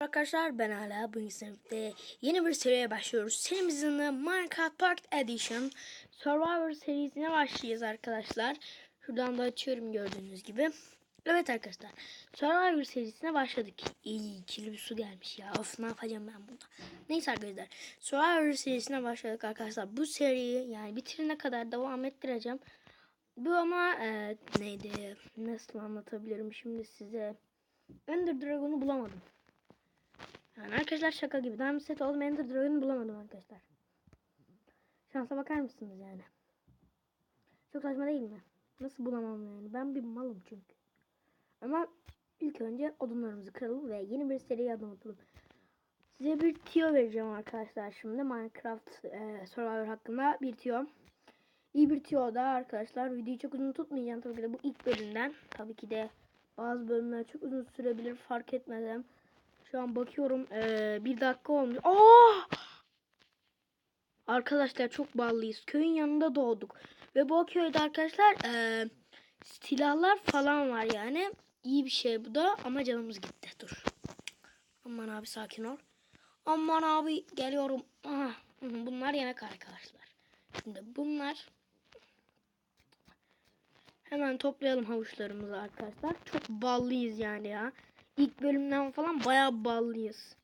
Arkadaşlar ben hala bu sınıfta yeni bir seriye başlıyoruz. Serimizin adı Minecraft Park Edition Survivor serisine başlayacağız arkadaşlar. Şuradan da açıyorum gördüğünüz gibi. Evet arkadaşlar Survivor serisine başladık. İyi ikili bir su gelmiş ya. Of ne yapacağım ben burada. Neyse arkadaşlar Survivor serisine başladık arkadaşlar. Bu seriyi yani bitirene kadar devam ettireceğim. Bu ama e, neydi nasıl anlatabilirim şimdi size. Ender Dragon'u bulamadım. Yani arkadaşlar şaka gibi. Diamond set oldum Ender Dragon'u bulamadım arkadaşlar. Şansa bakar mısınız yani? Çok saçma değil mi? Nasıl bulamam yani? Ben bir malım çünkü. Ama ilk önce odunlarımızı kıralım ve yeni bir seriye adım atalım. Size bir tiyo vereceğim arkadaşlar şimdi. Minecraft e, Survivor hakkında bir tiyo. İyi bir tiyo da arkadaşlar. Videoyu çok uzun tutmayacağım tabii ki de bu ilk bölümden. Tabii ki de bazı bölümler çok uzun sürebilir fark etmeden. Şu an bakıyorum ee, bir dakika olmuş. Aa! Arkadaşlar çok ballıyız. Köyün yanında doğduk. Ve bu köyde arkadaşlar ee, silahlar falan var yani. İyi bir şey bu da ama canımız gitti. Dur. Aman abi sakin ol. Aman abi geliyorum. Aha, bunlar yemek arkadaşlar. Şimdi bunlar Hemen toplayalım havuçlarımızı arkadaşlar. Çok ballıyız yani ya. İlk bölümden falan bayağı ballıyız.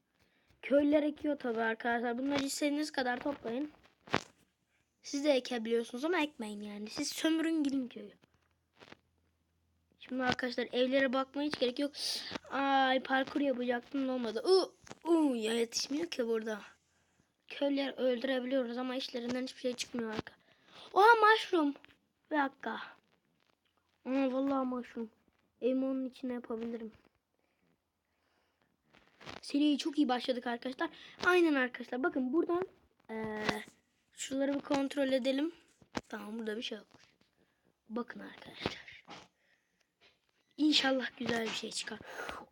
Köylüler ekiyor tabi arkadaşlar. Bunları istediğiniz kadar toplayın. Siz de ekebiliyorsunuz ama ekmeyin yani. Siz sömürün gidin köyü. Şimdi arkadaşlar evlere bakmaya hiç gerek yok. Ay parkur yapacaktım olmadı. Uu, uu, ya yetişmiyor ki burada. Köylüler öldürebiliyoruz ama işlerinden hiçbir şey çıkmıyor arka. Oha mushroom. Bir dakika. Aa vallahi mushroom. Evimi onun içine yapabilirim. Seriye çok iyi başladık arkadaşlar. Aynen arkadaşlar. Bakın buradan eee şuraları bir kontrol edelim. Tamam burada bir şey yok. Bakın arkadaşlar. İnşallah güzel bir şey çıkar.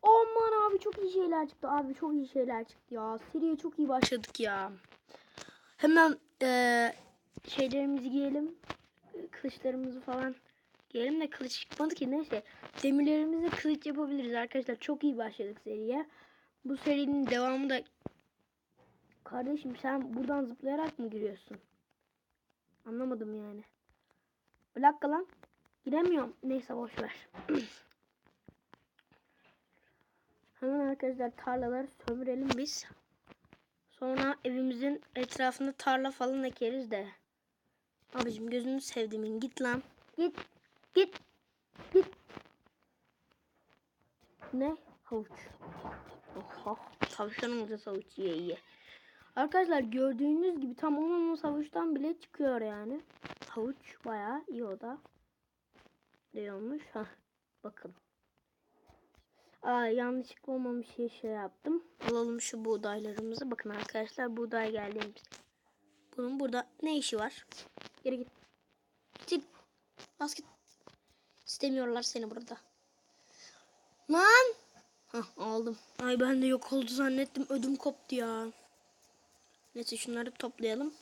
Aman abi çok iyi şeyler çıktı. Abi çok iyi şeyler çıktı ya. Seriye çok iyi başladık ya. Hemen eee şeylerimizi giyelim. Kılıçlarımızı falan giyelim de kılıç çıkmadı ki neyse. Demirlerimizle kılıç yapabiliriz arkadaşlar. Çok iyi başladık seriye. Bu serinin devamı da Kardeşim sen buradan zıplayarak mı giriyorsun? Anlamadım yani. Dakika lan. Giremiyorum. Neyse boş ver. Hemen arkadaşlar tarlaları sömürelim biz. Sonra evimizin etrafında tarla falan ekeriz de. Abicim gözünü sevdiğimin git lan. Git. Git. Git. Ne? Havuç. Oha. Tavşan olacağız havuç yiye yiye. Arkadaşlar gördüğünüz gibi tam onun havuçtan bile çıkıyor yani. Havuç bayağı iyi o da. Ne olmuş? Hah. Bakın. Aa, yanlışlıkla olmamış şey, şey yaptım. Alalım şu buğdaylarımızı. Bakın arkadaşlar buğday geldiğimiz. Bunun burada ne işi var? Geri git. Git. Bas git. İstemiyorlar seni burada. Lan! Hah aldım. Ay ben de yok oldu zannettim. Ödüm koptu ya. Neyse şunları toplayalım.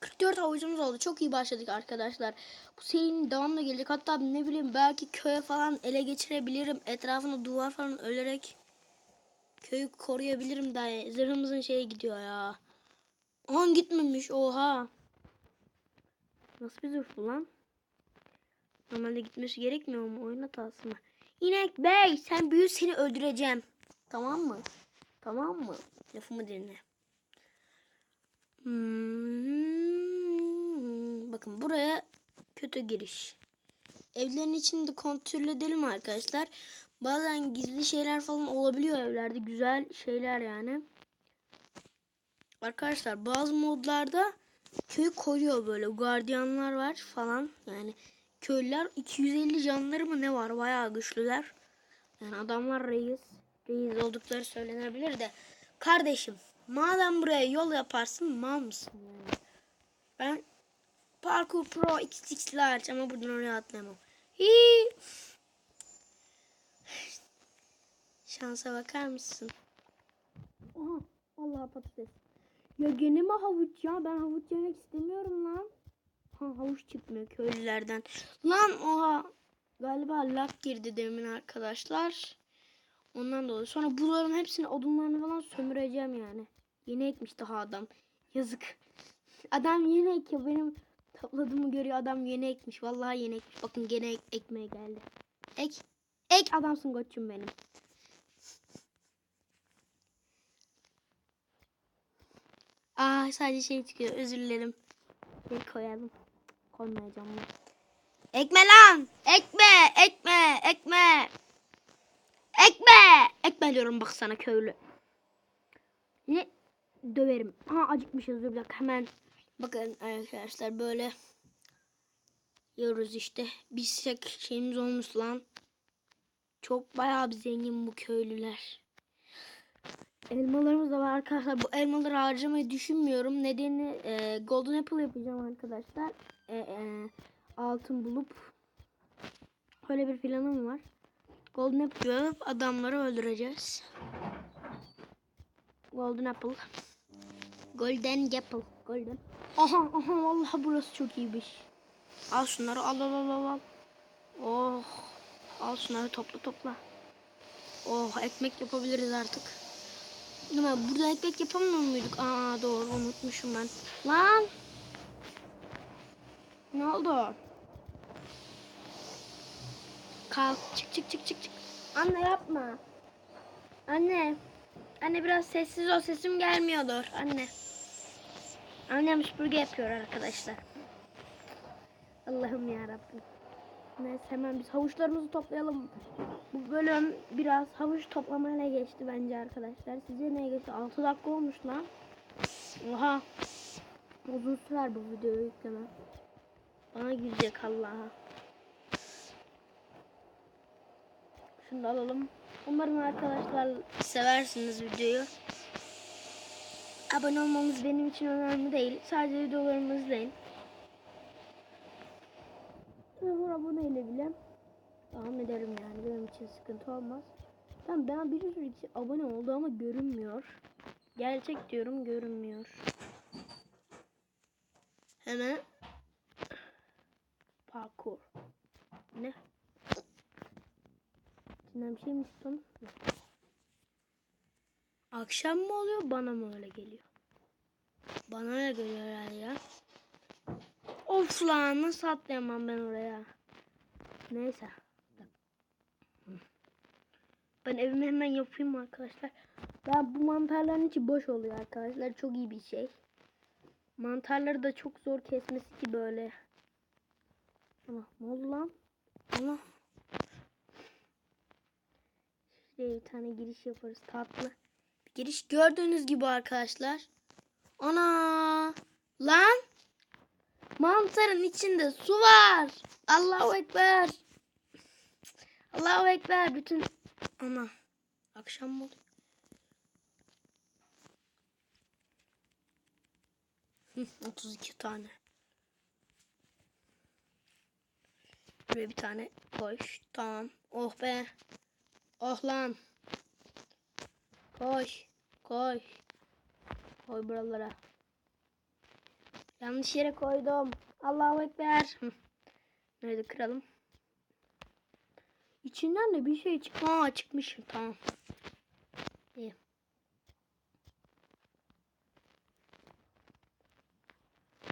44 havucumuz oldu. Çok iyi başladık arkadaşlar. Bu serinin devamına gelecek. Hatta ne bileyim belki köye falan ele geçirebilirim. Etrafına duvar falan ölerek köyü koruyabilirim daha. Zırhımızın şeye gidiyor ya. Aman gitmemiş. Oha. Nasıl bir zırh bu lan? Normalde gitmesi gerekmiyor mu? Oyun hatası mı? İnek bey sen büyür seni öldüreceğim. Tamam mı? Tamam mı? Lafımı dinle. Hmm, bakın buraya kötü giriş. Evlerin içini de kontrol edelim arkadaşlar. Bazen gizli şeyler falan olabiliyor evlerde. Güzel şeyler yani. Arkadaşlar bazı modlarda köyü koruyor böyle. Gardiyanlar var falan. Yani köylüler 250 canları mı ne var? Bayağı güçlüler. Yani adamlar reis. Reis oldukları söylenebilir de. Kardeşim madem buraya yol yaparsın mal mısın yani? Ben Parkour Pro XX large ama buradan oraya atlayamam. Hii. Şansa bakar mısın? Oha vallahi patates. Ya gene mi havuç ya? Ben havuç yemek istemiyorum lan. Havuç çıkmıyor köylülerden. Lan oha. Galiba lag girdi demin arkadaşlar. Ondan dolayı. Sonra bunların hepsini odunlarını falan sömüreceğim yani. Yeni ekmiş daha adam. Yazık. Adam yeni ekiyor. Benim topladığımı görüyor. Adam yeni ekmiş. Vallahi yeni ekmiş. Bakın gene ek- ekmeye geldi. Ek. Ek adamsın koçum benim. Aa sadece şey çıkıyor. Özür dilerim. Bir koyalım. Koymayacağım. Ekme lan! Ekme! Ekme! Ekme! Ekme! Ekme diyorum bak sana köylü. Ne? Döverim. Ha acıkmışız dur dakika hemen. Bakın arkadaşlar böyle yiyoruz işte. Sek şeyimiz olmuş lan. Çok bayağı bir zengin bu köylüler. Elmalarımız da var arkadaşlar. Bu elmaları harcamayı düşünmüyorum. Nedeni e, golden apple yapacağım arkadaşlar. E, e, altın bulup öyle bir planım var. Golden apple alıp adamları öldüreceğiz. Golden apple. Golden apple. Golden. Aha aha vallahi burası çok iyiymiş. Al şunları al al al. al. Oh. Al şunları topla topla. Oh ekmek yapabiliriz artık. Mi? Burada ekmek yapamıyor muyduk? Aa doğru unutmuşum ben. Lan. Ne oldu? Kalk çık çık çık çık çık. Anne yapma. Anne. Anne biraz sessiz ol sesim gelmiyordur anne. Annem süpürge yapıyor arkadaşlar. Allah'ım ya Rabbim. Neyse hemen biz havuçlarımızı toplayalım. Bu bölüm biraz havuç toplamayla geçti bence arkadaşlar. Size ne geçti? 6 dakika olmuş lan. Oha. Uzun sürer bu videoyu yükleme. Bana gidecek Allah'a. Şunu da alalım. Umarım arkadaşlar seversiniz videoyu. Abone olmanız benim için önemli değil. Sadece videolarımı izleyin. Ve aboneyle bile devam ederim yani. Benim için sıkıntı olmaz. Tamam ben bir sürü kişi abone oldu ama görünmüyor. Gerçek diyorum görünmüyor. Hemen parkur. Ne? İçinden bir şey mi? Yok. Akşam mı oluyor bana mı öyle geliyor? Bana öyle geliyor herhalde ya. Of lan nasıl atlayamam ben oraya. Neyse. Ben evimi hemen yapayım arkadaşlar. Ben bu mantarların içi boş oluyor arkadaşlar. Çok iyi bir şey. Mantarları da çok zor kesmesi ki böyle. Ama ne oldu lan? Ama Şuraya bir tane giriş yaparız tatlı. Giriş gördüğünüz gibi arkadaşlar. Ana! Mantarın içinde su var. Allahu Ekber. Allahu Ekber. Bütün... Ana. Akşam mı? Hı, 32 tane. Buraya bir tane koş. Tamam. Oh be. Oh lan. Koş. Koş. Koy buralara. Yanlış yere koydum. Allahu Ekber. Nerede kıralım? İçinden de bir şey çık. Aa çıkmış. Tamam. İyi.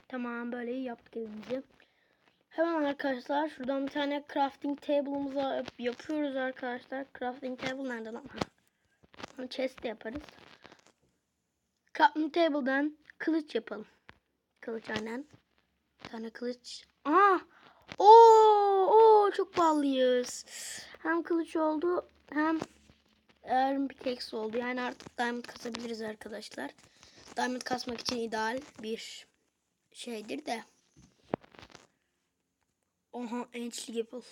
Tamam böyle iyi yaptık evimizi. Hemen arkadaşlar şuradan bir tane crafting table'ımızı yap- yapıyoruz arkadaşlar. Crafting table nerede lan? Chest yaparız. Crafting table'dan kılıç yapalım. Kılıç aynen. Bir tane kılıç. Aa! Oo! Oo! Çok pahalıyız. Hem kılıç oldu hem Iron pickaxe oldu. Yani artık diamond kasabiliriz arkadaşlar. Diamond kasmak için ideal bir şeydir de. Oha enchli apple.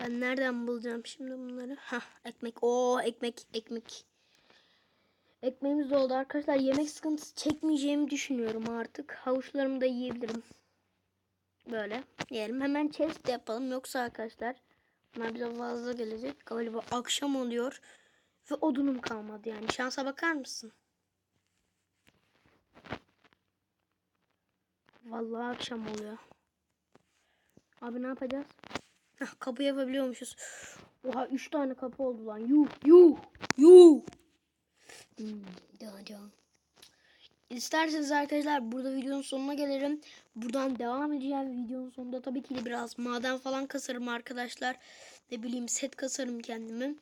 Ben nereden bulacağım şimdi bunları? Ha ekmek. Oo ekmek ekmek. Ekmeğimiz de oldu arkadaşlar. Yemek sıkıntısı çekmeyeceğimi düşünüyorum artık. Havuçlarımı da yiyebilirim. Böyle yiyelim. Hemen chest yapalım. Yoksa arkadaşlar bunlar bize fazla gelecek. Galiba akşam oluyor. Ve odunum kalmadı yani. Şansa bakar mısın? Vallahi akşam oluyor. Abi ne yapacağız? Heh, kapı yapabiliyormuşuz. Oha 3 tane kapı oldu lan. Yuh yuh yuh. İsterseniz arkadaşlar burada videonun sonuna gelirim. Buradan devam edeceğim videonun sonunda. Tabii ki biraz maden falan kasarım arkadaşlar. Ne bileyim set kasarım kendimi.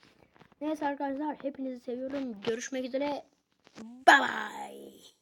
Neyse arkadaşlar hepinizi seviyorum. Görüşmek üzere. Bye bye.